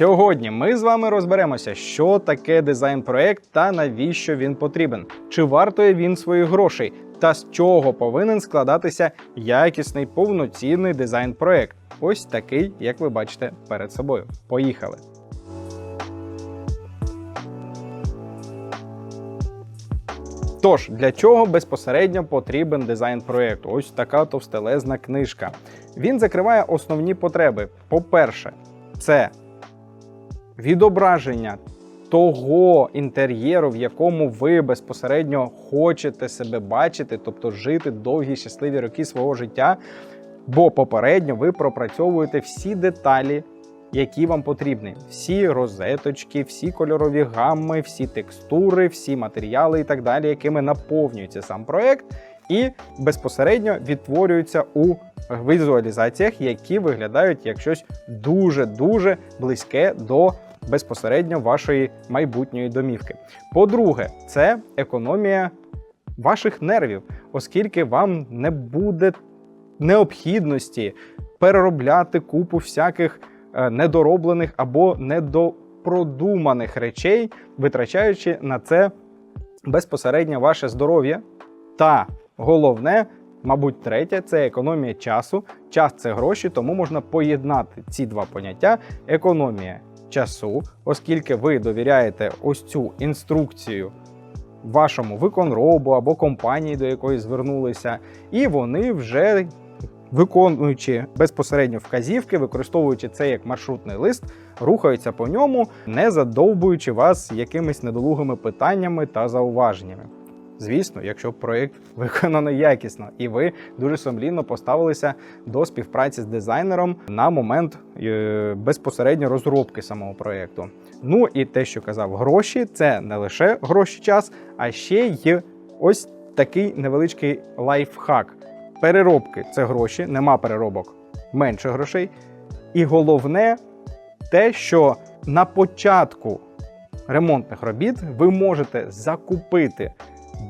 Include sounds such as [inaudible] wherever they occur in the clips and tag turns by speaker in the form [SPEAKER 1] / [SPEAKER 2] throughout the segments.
[SPEAKER 1] Сьогодні ми з вами розберемося, що таке дизайн-проект та навіщо він потрібен, чи вартує він своїх грошей, та з чого повинен складатися якісний повноцінний дизайн-проект. Ось такий, як ви бачите перед собою. Поїхали! Тож, для чого безпосередньо потрібен дизайн проєкту? Ось така товстелезна книжка. Він закриває основні потреби. По-перше, це відображення того інтер'єру, в якому ви безпосередньо хочете себе бачити, тобто жити довгі щасливі роки свого життя. Бо попередньо ви пропрацьовуєте всі деталі, які вам потрібні: всі розеточки, всі кольорові гамми, всі текстури, всі матеріали і так далі, якими наповнюється сам проект, і безпосередньо відтворюються у візуалізаціях, які виглядають як щось дуже-дуже близьке до безпосередньо вашої майбутньої домівки. По-друге, це економія ваших нервів, оскільки вам не буде необхідності переробляти купу всяких е, недороблених або недопродуманих речей, витрачаючи на це безпосередньо ваше здоров'я. Та головне, мабуть, третє це економія часу. Час це гроші, тому можна поєднати ці два поняття: економія часу, оскільки ви довіряєте ось цю інструкцію вашому виконробу або компанії, до якої звернулися, і вони вже виконуючи безпосередньо вказівки, використовуючи це як маршрутний лист, рухаються по ньому, не задовбуючи вас якимись недолугими питаннями та зауваженнями. Звісно, якщо проєкт [laughs] виконано якісно, і ви дуже сумлінно поставилися до співпраці з дизайнером на момент е, безпосередньо розробки самого проєкту. Ну і те, що казав, гроші це не лише гроші час, а ще й ось такий невеличкий лайфхак. Переробки це гроші, нема переробок менше грошей. І головне те, що на початку ремонтних робіт ви можете закупити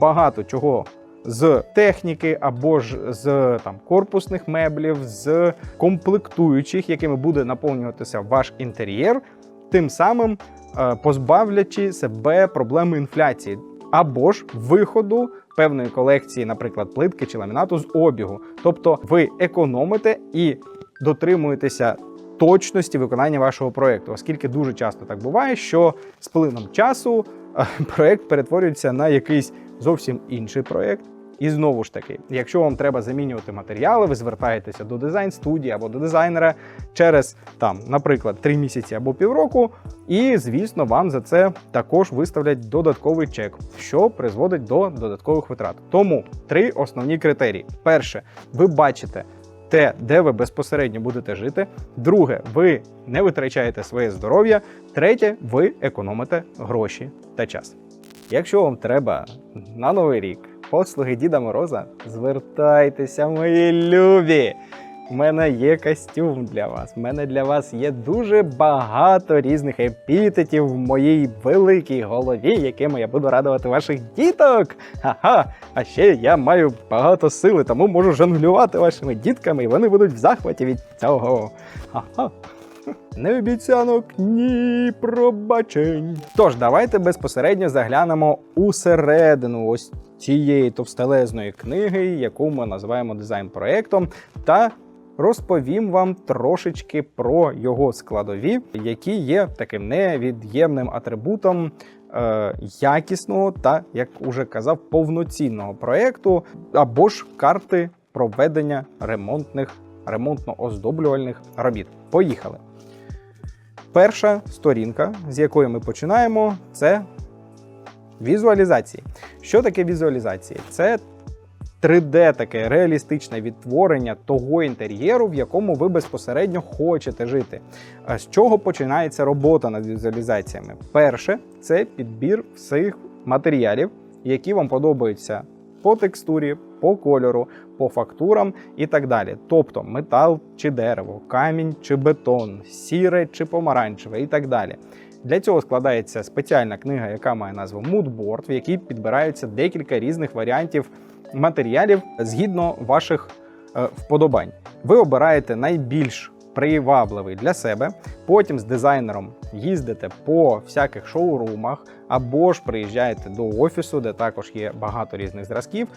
[SPEAKER 1] багато чого з техніки або ж з там корпусних меблів, з комплектуючих, якими буде наповнюватися ваш інтер'єр, тим самим е, позбавлячи себе проблеми інфляції або ж виходу певної колекції, наприклад, плитки чи ламінату з обігу. Тобто ви економите і дотримуєтеся точності виконання вашого проєкту, оскільки дуже часто так буває, що з плином часу проєкт перетворюється на якийсь зовсім інший проєкт. І знову ж таки, якщо вам треба замінювати матеріали, ви звертаєтеся до дизайн студії або до дизайнера через там, наприклад, 3 місяці або півроку, і звісно, вам за це також виставлять додатковий чек, що призводить до додаткових витрат. Тому три основні критерії: перше, ви бачите. Те, де ви безпосередньо будете жити. Друге, ви не витрачаєте своє здоров'я. Третє, ви економите гроші та час. Якщо вам треба на новий рік послуги Діда Мороза, звертайтеся, мої любі! У мене є костюм для вас. У мене для вас є дуже багато різних епітетів в моїй великій голові, якими я буду радувати ваших діток. Ага, а ще я маю багато сили, тому можу жонглювати вашими дітками, і вони будуть в захваті від цього. Ага. Не обіцянок, ні пробачень. Тож, давайте безпосередньо заглянемо усередину ось цієї товстелезної книги, яку ми називаємо дизайн-проектом, та розповім вам трошечки про його складові, які є таким невід'ємним атрибутом е, якісного та, як уже казав, повноцінного проекту або ж карти проведення ремонтних ремонтно-оздоблювальних робіт. Поїхали. Перша сторінка, з якої ми починаємо, це візуалізації. Що таке візуалізації? Це 3D таке реалістичне відтворення того інтер'єру, в якому ви безпосередньо хочете жити. З чого починається робота над візуалізаціями? Перше, це підбір всіх матеріалів, які вам подобаються по текстурі, по кольору, по фактурам і так далі. Тобто метал чи дерево, камінь чи бетон, сіре чи помаранчеве і так далі. Для цього складається спеціальна книга, яка має назву Moodboard, в якій підбираються декілька різних варіантів матеріалів згідно ваших е, вподобань. Ви обираєте найбільш привабливий для себе. Потім з дизайнером їздите по всяких шоурумах або ж приїжджаєте до офісу, де також є багато різних зразків.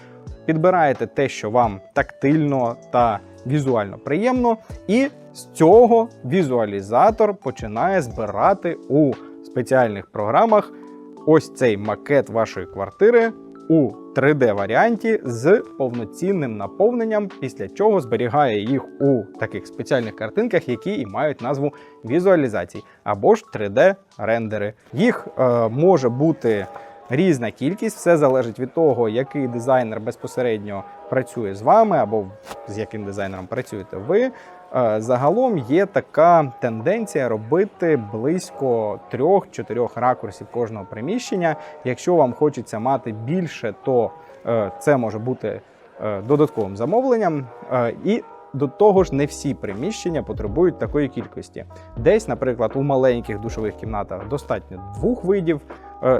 [SPEAKER 1] Підбираєте те, що вам тактильно та візуально приємно, і з цього візуалізатор починає збирати у спеціальних програмах ось цей макет вашої квартири у 3D-варіанті з повноцінним наповненням, після чого зберігає їх у таких спеціальних картинках, які і мають назву візуалізацій, або ж 3D-рендери. Їх е, може бути різна кількість, все залежить від того, який дизайнер безпосередньо працює з вами, або з яким дизайнером працюєте ви. Е, Загалом є така тенденція робити близько 3-4 ракурсів кожного приміщення. Якщо вам хочеться мати більше, то е, це може бути е, додатковим замовленням. І до того ж, не всі приміщення потребують такої кількості. Десь, наприклад, у маленьких душових кімнатах достатньо двох видів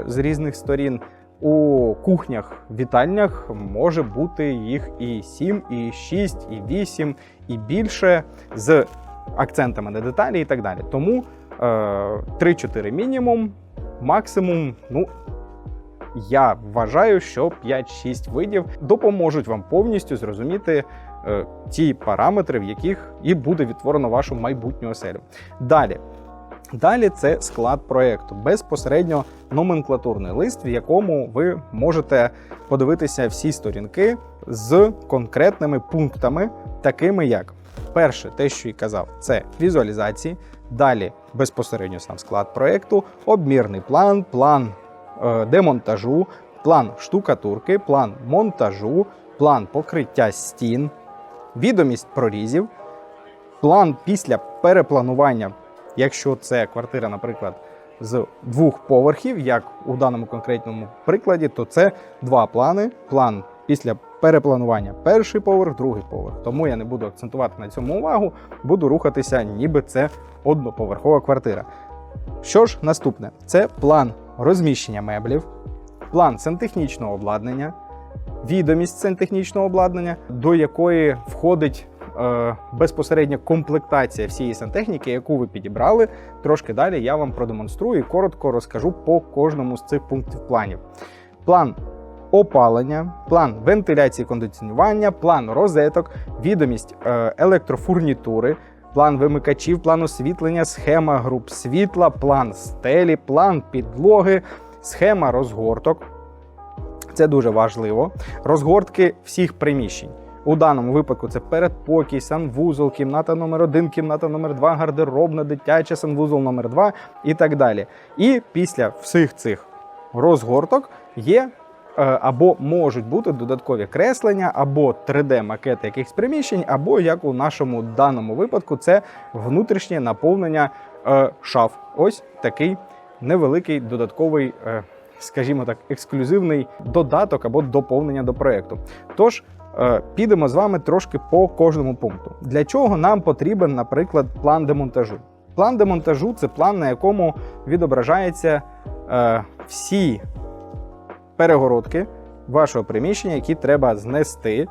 [SPEAKER 1] з різних сторін. У кухнях, вітальнях може бути їх і 7, і 6, і 8, і більше з акцентами на деталі і так далі. Тому е, 3-4 мінімум, максимум, ну. Я вважаю, що 5-6 видів допоможуть вам повністю зрозуміти е, ті параметри, в яких і буде відтворено вашу майбутню оселю. Далі. Далі це склад проєкту, безпосередньо номенклатурний лист, в якому ви можете подивитися всі сторінки з конкретними пунктами, такими як перше, те, що і казав, це візуалізації. Далі безпосередньо сам склад проєкту, обмірний план, план е, демонтажу, план штукатурки, план монтажу, план покриття стін, відомість прорізів, план після перепланування, якщо це квартира, наприклад, з двох поверхів, як у даному конкретному прикладі, то це два плани. План після перепланування перший поверх, другий поверх. Тому я не буду акцентувати на цьому увагу, буду рухатися, ніби це одноповерхова квартира. Що ж, наступне це план розміщення меблів, план сантехнічного обладнання, відомість сантехнічного обладнання, до якої входить е, безпосередньо комплектація всієї сантехніки, яку ви підібрали. Трошки далі я вам продемонструю і коротко розкажу по кожному з цих пунктів планів. План опалення, план вентиляції кондиціонування, план розеток, відомість е, електрофурнітури, план вимикачів, план освітлення, схема груп світла, план стелі, план підлоги, схема розгорток. Це дуже важливо. Розгортки всіх приміщень. У даному випадку це передпокій, санвузол, кімната номер 1 кімната номер 2 гардеробна, дитяча, санвузол номер 2 і так далі. І після всіх цих розгорток є або можуть бути додаткові креслення, або 3D-макети якихось приміщень, або як у нашому даному випадку, це внутрішнє наповнення е, шаф. Ось такий невеликий додатковий. е, Скажімо так, ексклюзивний додаток або доповнення до проєкту. Тож е, підемо з вами трошки по кожному пункту. Для чого нам потрібен, наприклад, план демонтажу? План демонтажу це план, на якому відображаються е, всі перегородки вашого приміщення, які треба знести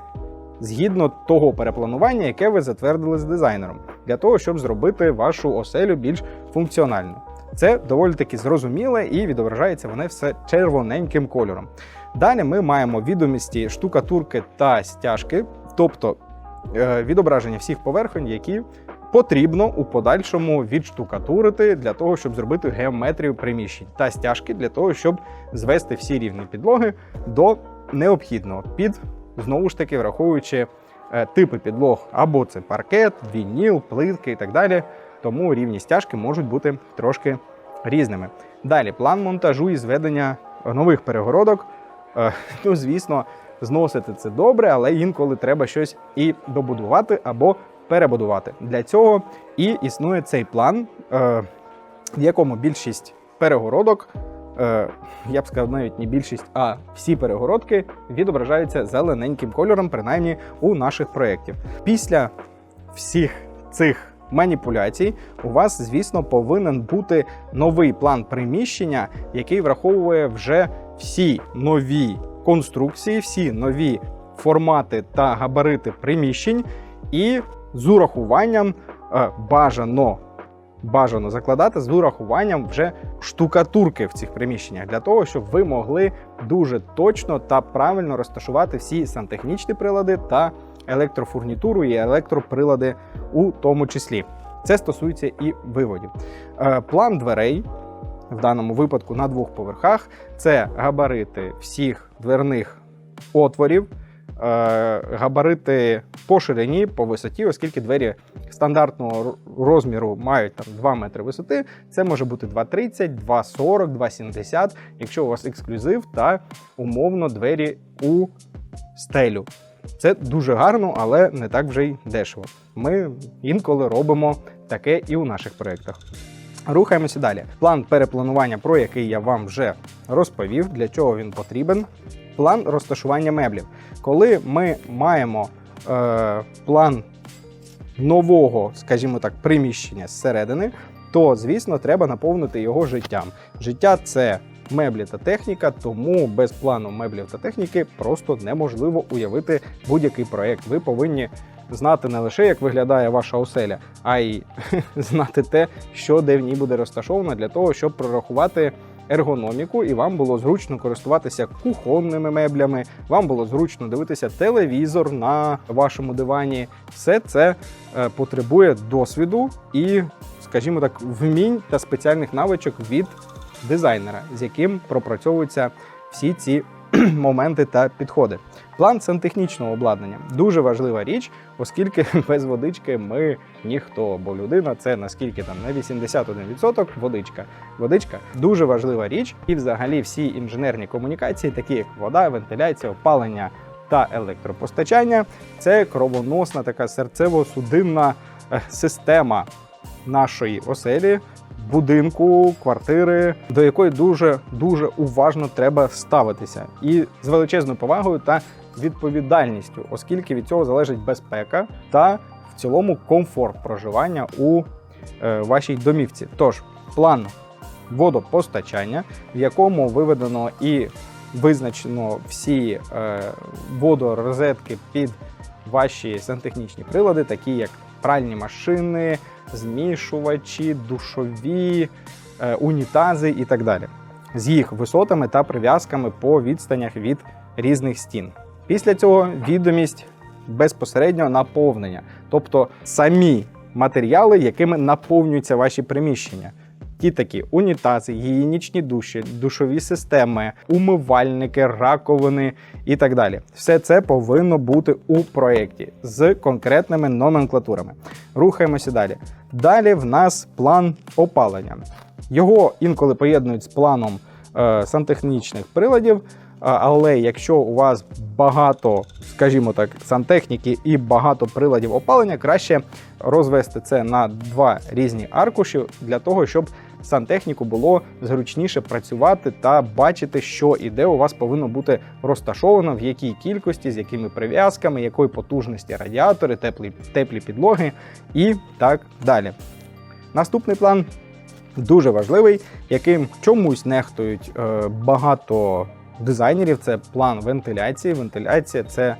[SPEAKER 1] згідно того перепланування, яке ви затвердили з дизайнером, для того, щоб зробити вашу оселю більш функціональною. Це доволі таки зрозуміле і відображається воно все червоненьким кольором. Далі ми маємо відомості штукатурки та стяжки, тобто е, відображення всіх поверхонь, які потрібно у подальшому відштукатурити для того, щоб зробити геометрію приміщень, та стяжки для того, щоб звести всі рівні підлоги до необхідного під знову ж таки враховуючи е, типи підлог, або це паркет, вініл, плитки і так далі. Тому рівні стяжки можуть бути трошки різними. Далі план монтажу і зведення нових перегородок. Е, Ну, звісно, зносити це добре, але інколи треба щось і добудувати або перебудувати. Для цього і існує цей план, е, в якому більшість перегородок, е, я б сказав, навіть не більшість, а всі перегородки відображаються зелененьким кольором, принаймні у наших проєктів. Після всіх цих маніпуляцій, у вас, звісно, повинен бути новий план приміщення, який враховує вже всі нові конструкції, всі нові формати та габарити приміщень, і з урахуванням е, бажано. Бажано закладати з урахуванням вже штукатурки в цих приміщеннях для того, щоб ви могли дуже точно та правильно розташувати всі сантехнічні прилади та електрофурнітуру і електроприлади у тому числі. Це стосується і виводів. Е, План дверей в даному випадку на двох поверхах це габарити всіх дверних отворів, габарити по ширині, по висоті, оскільки двері стандартного розміру мають там 2 метри висоти. Це може бути 2,30, 2,40, 2,70, якщо у вас ексклюзив та умовно двері у стелю. Це дуже гарно, але не так вже й дешево. Ми інколи робимо таке і у наших проєктах. Рухаємося далі. План перепланування, про який я вам вже розповів, для чого він потрібен. План розташування меблів. Коли ми маємо е, план нового, скажімо так, приміщення зсередини, то звісно треба наповнити його життям. Життя це меблі та техніка, тому без плану меблів та техніки просто неможливо уявити будь-який проект. Ви повинні знати не лише як виглядає ваша оселя, а й [laughs] знати те, що де в ній буде розташовано, для того, щоб прорахувати ергономіку, і вам було зручно користуватися кухонними меблями, вам було зручно дивитися телевізор на вашому дивані. Все це е, потребує досвіду і, скажімо так, вмінь та спеціальних навичок від дизайнера, з яким пропрацьовуються всі ці [clears throat] моменти та підходи. План сантехнічного обладнання дуже важлива річ, оскільки [laughs] без водички ми ніхто, бо людина це наскільки там на 81% водичка. Водичка дуже важлива річ, і взагалі всі інженерні комунікації, такі як вода, вентиляція, опалення та електропостачання, це кровоносна така серцево-судинна е, система нашої оселі. Будинку, квартири, до якої дуже дуже уважно треба ставитися, і з величезною повагою та відповідальністю, оскільки від цього залежить безпека та в цілому комфорт проживання у е, вашій домівці. Тож, план водопостачання, в якому виведено і визначено всі е, водорозетки під ваші сантехнічні прилади, такі як пральні машини, змішувачі, душові, е, унітази і так далі, з їх висотами та прив'язками по відстанях від різних стін. Після цього відомість безпосередньо наповнення, тобто самі матеріали, якими наповнюються ваші приміщення. Ті такі унітази, гігієнічні душі, душові системи, умивальники, раковини і так далі. Все це повинно бути у проєкті з конкретними номенклатурами. Рухаємося далі. Далі в нас план опалення. Його інколи поєднують з планом е, сантехнічних приладів. Але якщо у вас багато, скажімо так, сантехніки і багато приладів опалення, краще розвести це на два різні аркуші для того, щоб сантехніку було зручніше працювати та бачити, що і де у вас повинно бути розташовано, в якій кількості, з якими прив'язками, якої потужності радіатори, теплі, теплі підлоги і так далі. Наступний план дуже важливий, яким чомусь нехтують е, багато дизайнерів. Це план вентиляції. Вентиляція це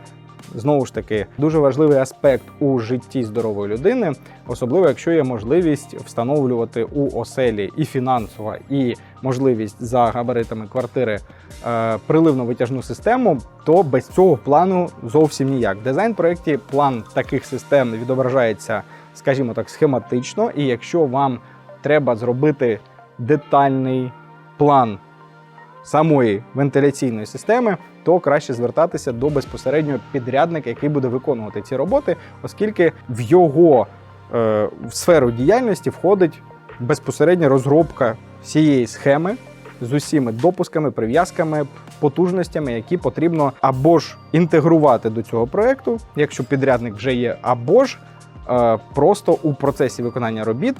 [SPEAKER 1] знову ж таки дуже важливий аспект у житті здорової людини, особливо якщо є можливість встановлювати у оселі і фінансова, і можливість за габаритами квартири е, приливно-витяжну систему, то без цього плану зовсім ніяк. В дизайн-проєкті план таких систем відображається, скажімо так, схематично, і якщо вам треба зробити детальний план самої вентиляційної системи, то краще звертатися до безпосереднього підрядника, який буде виконувати ці роботи, оскільки в його е, в сферу діяльності входить безпосередня розробка всієї схеми з усіма допусками, прив'язками, потужностями, які потрібно або ж інтегрувати до цього проекту, якщо підрядник вже є, або ж е, просто у процесі виконання робіт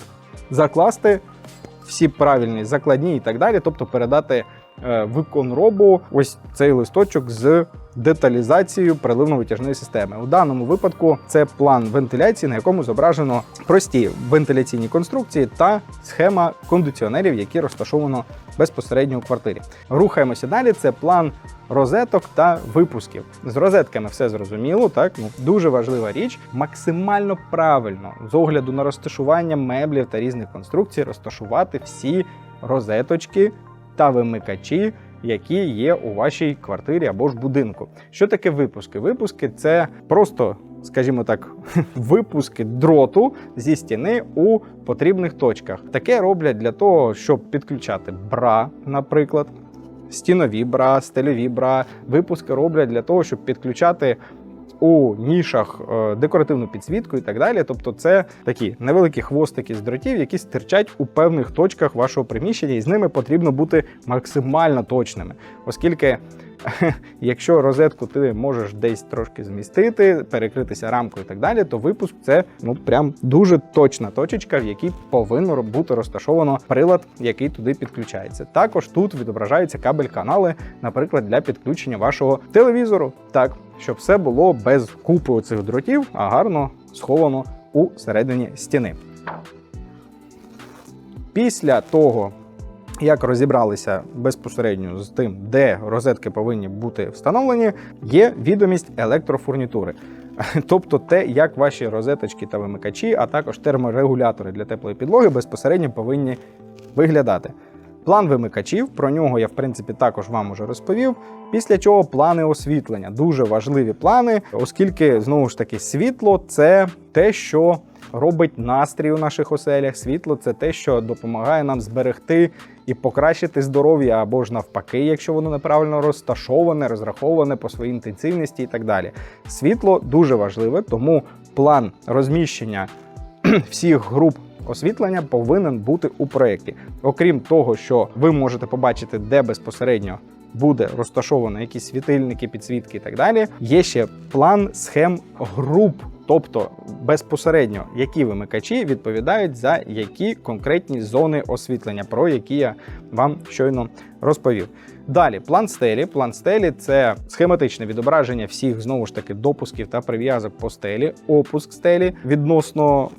[SPEAKER 1] закласти всі правильні закладні і так далі, тобто передати виконробу ось цей листочок з деталізацією приливно-витяжної системи. У даному випадку це план вентиляції, на якому зображено прості вентиляційні конструкції та схема кондиціонерів, які розташовано безпосередньо у квартирі. Рухаємося далі. Це план розеток та випусків. З розетками все зрозуміло. Так ну дуже важлива річ, максимально правильно з огляду на розташування меблів та різних конструкцій, розташувати всі розеточки та вимикачі. Які є у вашій квартирі або ж будинку. Що таке випуски? Випуски це просто, скажімо так, [laughs] випуски дроту зі стіни у потрібних точках. Таке роблять для того, щоб підключати бра, наприклад, стінові бра, стельові бра. Випуски роблять для того, щоб підключати у нішах е, декоративну підсвітку і так далі. Тобто, це такі невеликі хвостики з дротів, які стирчать у певних точках вашого приміщення, і з ними потрібно бути максимально точними, оскільки. [laughs] Якщо розетку ти можеш десь трошки змістити, перекритися рамкою і так далі, то випуск це ну прям дуже точна точечка, в якій повинно бути розташовано прилад, який туди підключається. Також тут відображаються кабель-канали, наприклад, для підключення вашого телевізору. Так, щоб все було без купи цих дротів, а гарно сховано у середині стіни. Після того, як розібралися безпосередньо з тим, де розетки повинні бути встановлені, є відомість електрофурнітури. [laughs] Тобто те, як ваші розеточки та вимикачі, а також терморегулятори для теплої підлоги безпосередньо повинні виглядати. План вимикачів, про нього я в принципі також вам уже розповів. Після чого плани освітлення. Дуже важливі плани, оскільки знову ж таки світло це те, що робить настрій у наших оселях. Світло це те, що допомагає нам зберегти і покращити здоров'я або ж навпаки, якщо воно неправильно розташоване, розраховане по своїй інтенсивності і так далі. Світло дуже важливе, тому план розміщення [clears throat] всіх груп. Освітлення повинен бути у проєкті. Окрім того, що ви можете побачити, де безпосередньо буде розташовано якісь світильники, підсвітки і так далі. Є ще план схем груп, тобто безпосередньо які вимикачі відповідають за які конкретні зони освітлення, про які я вам щойно розповів. Далі план стелі. План стелі це схематичне відображення всіх знову ж таки допусків та прив'язок по стелі, опуск стелі відносно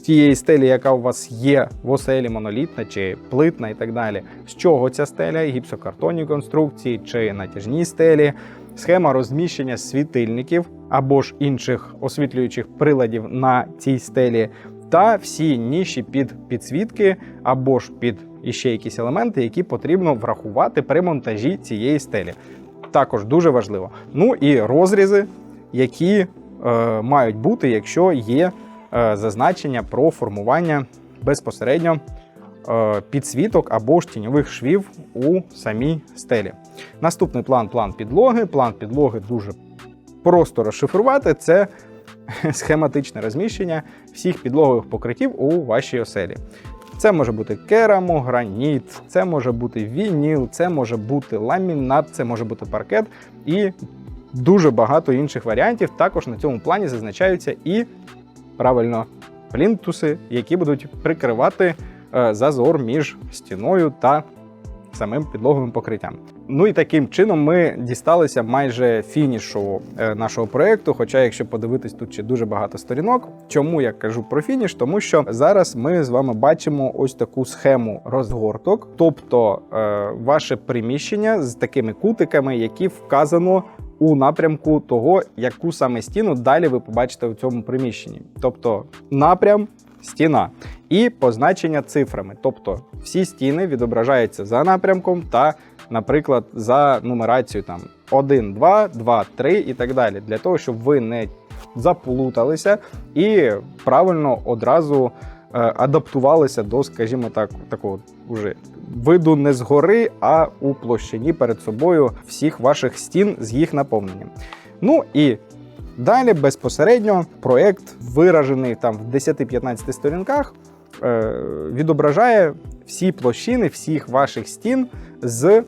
[SPEAKER 1] тієї стелі, яка у вас є в оселі, монолітна чи плитна і так далі. З чого ця стеля, гіпсокартонні конструкції чи натяжні стелі, схема розміщення світильників або ж інших освітлюючих приладів на цій стелі, та всі ніші під підсвітки або ж під іще якісь елементи, які потрібно врахувати при монтажі цієї стелі. Також дуже важливо. Ну і розрізи, які е, мають бути, якщо є зазначення про формування безпосередньо е, підсвіток або ж тіньових швів у самій стелі. Наступний план план підлоги. План підлоги дуже просто розшифрувати. Це [laughs] схематичне розміщення всіх підлогових покриттів у вашій оселі. Це може бути керамо, граніт, це може бути вініл, це може бути ламінат, це може бути паркет і дуже багато інших варіантів. Також на цьому плані зазначаються і правильно плінтуси, які будуть прикривати е, зазор між стіною та самим підлоговим покриттям. Ну і таким чином ми дісталися майже фінішу е, нашого проєкту. Хоча, якщо подивитись, тут ще дуже багато сторінок. Чому я кажу про фініш? Тому що зараз ми з вами бачимо ось таку схему розгорток, тобто е, ваше приміщення з такими кутиками, які вказано. У напрямку того, яку саме стіну далі ви побачите у цьому приміщенні, тобто напрям, стіна. І позначення цифрами. Тобто всі стіни відображаються за напрямком та, наприклад, за нумерацією там 1, 2, 2, 3 і так далі, для того, щоб ви не заплуталися і правильно одразу адаптувалися до, скажімо так, такого уже виду не згори, а у площині перед собою всіх ваших стін з їх наповненням. Ну і Далі безпосередньо проєкт, виражений там в 10-15 сторінках, е, відображає всі площини всіх ваших стін з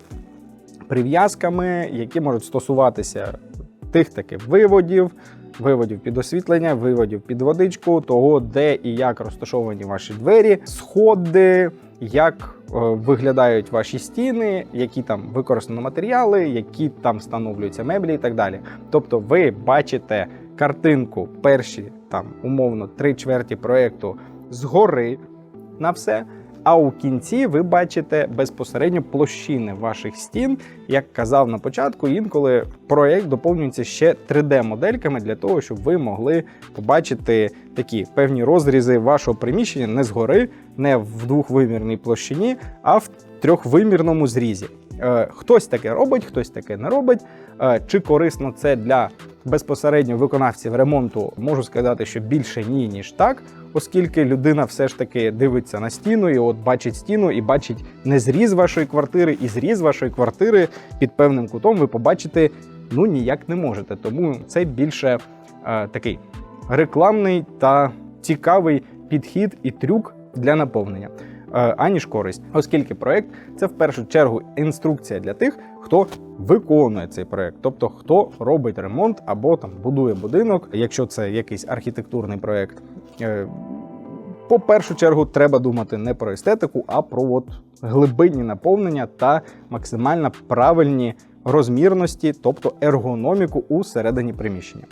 [SPEAKER 1] прив'язками, які можуть стосуватися тих таких виводів, виводів під освітлення, виводів під водичку, того, де і як розташовані ваші двері, сходи. як е, виглядають ваші стіни, які там використано матеріали, які там встановлюються меблі і так далі. Тобто, ви бачите картинку перші там умовно три чверті проєкту згори на все. А у кінці ви бачите безпосередньо площини ваших стін. Як казав на початку, інколи проєкт доповнюється ще 3D-модельками для того, щоб ви могли побачити такі певні розрізи вашого приміщення не згори, не в двохвимірній площині, а в трьохвимірному зрізі. Е, Хтось таке робить, хтось таке не робить. Е, Чи корисно це для безпосередньо виконавців ремонту? Можу сказати, що більше ні, ніж так, оскільки людина все ж таки дивиться на стіну і от бачить стіну і бачить не зріз вашої квартири, і зріз вашої квартири під певним кутом ви побачити ну ніяк не можете. Тому це більше е, такий рекламний та цікавий підхід і трюк для наповнення. е, Аніж користь, оскільки проект це в першу чергу інструкція для тих, хто виконує цей проект, тобто хто робить ремонт або там будує будинок, якщо це якийсь архітектурний проект. Е, По першу чергу треба думати не про естетику, а про от глибинні наповнення та максимально правильні розмірності, тобто ергономіку у середині приміщення.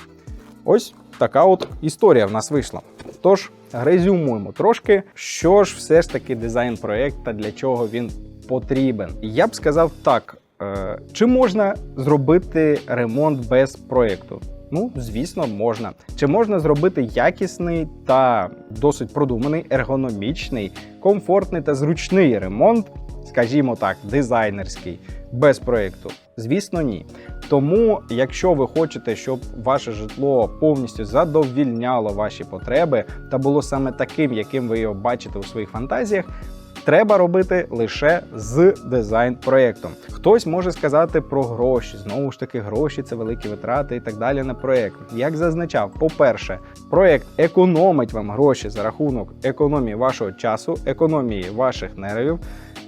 [SPEAKER 1] Ось така от історія в нас вийшла. Тож резюмуємо трошки, що ж все ж таки дизайн-проект та для чого він потрібен. Я б сказав так: е, чи можна зробити ремонт без проєкту? Ну, звісно, можна. Чи можна зробити якісний та досить продуманий, ергономічний, комфортний та зручний ремонт, скажімо так, дизайнерський, без проєкту? Звісно, ні. Тому, якщо ви хочете, щоб ваше житло повністю задовільняло ваші потреби та було саме таким, яким ви його бачите у своїх фантазіях. Треба робити лише з дизайн-проєктом. Хтось може сказати про гроші. Знову ж таки, гроші це великі витрати і так далі на проєкт. Як зазначав, по-перше, проєкт економить вам гроші за рахунок економії вашого часу, економії ваших нервів.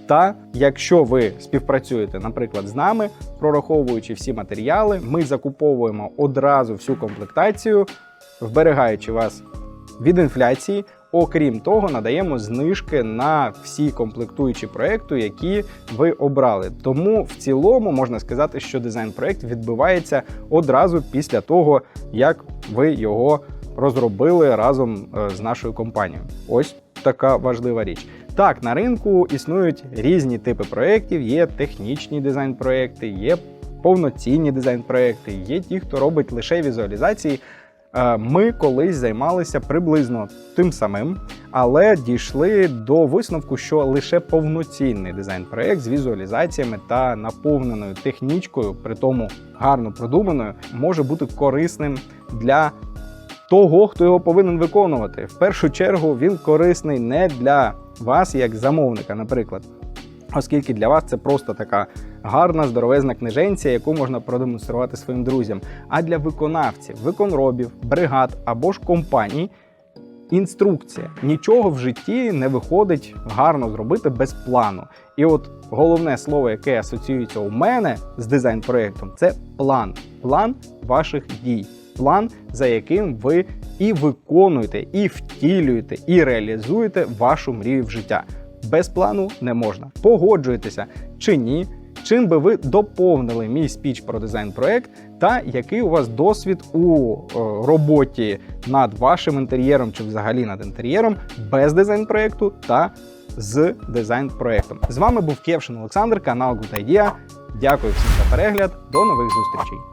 [SPEAKER 1] Та якщо ви співпрацюєте, наприклад, з нами, прораховуючи всі матеріали, ми закуповуємо одразу всю комплектацію, вберігаючи вас від інфляції. Окрім того, надаємо знижки на всі комплектуючі проекту, які ви обрали. Тому в цілому можна сказати, що дизайн-проект відбувається одразу після того, як ви його розробили разом е, з нашою компанією. Ось така важлива річ. Так, на ринку існують різні типи проєктів, є технічні дизайн-проекти, є повноцінні дизайн-проекти, є ті, хто робить лише візуалізації. Е, Ми колись займалися приблизно тим самим, але дійшли до висновку, що лише повноцінний дизайн-проект з візуалізаціями та наповненою технічкою, при тому гарно продуманою, може бути корисним для того, хто його повинен виконувати. В першу чергу він корисний не для вас, як замовника, наприклад. Оскільки для вас це просто така гарна, здоровезна книженця, яку можна продемонструвати своїм друзям. А для виконавців, виконробів, бригад або ж компаній інструкція. Нічого в житті не виходить гарно зробити без плану. І от головне слово, яке асоціюється у мене з дизайн-проєктом, це план. План ваших дій. План, за яким ви і виконуєте, і втілюєте, і реалізуєте вашу мрію в життя. Без плану не можна. Погоджуєтеся чи ні. Чим би ви доповнили мій спіч про дизайн-проект, та який у вас досвід у е, роботі над вашим інтер'єром чи взагалі над інтер'єром без дизайн-проекту та з дизайн-проектом. З вами був Кевшин Олександр, канал Good Idea. Дякую всім за перегляд. До нових зустрічей.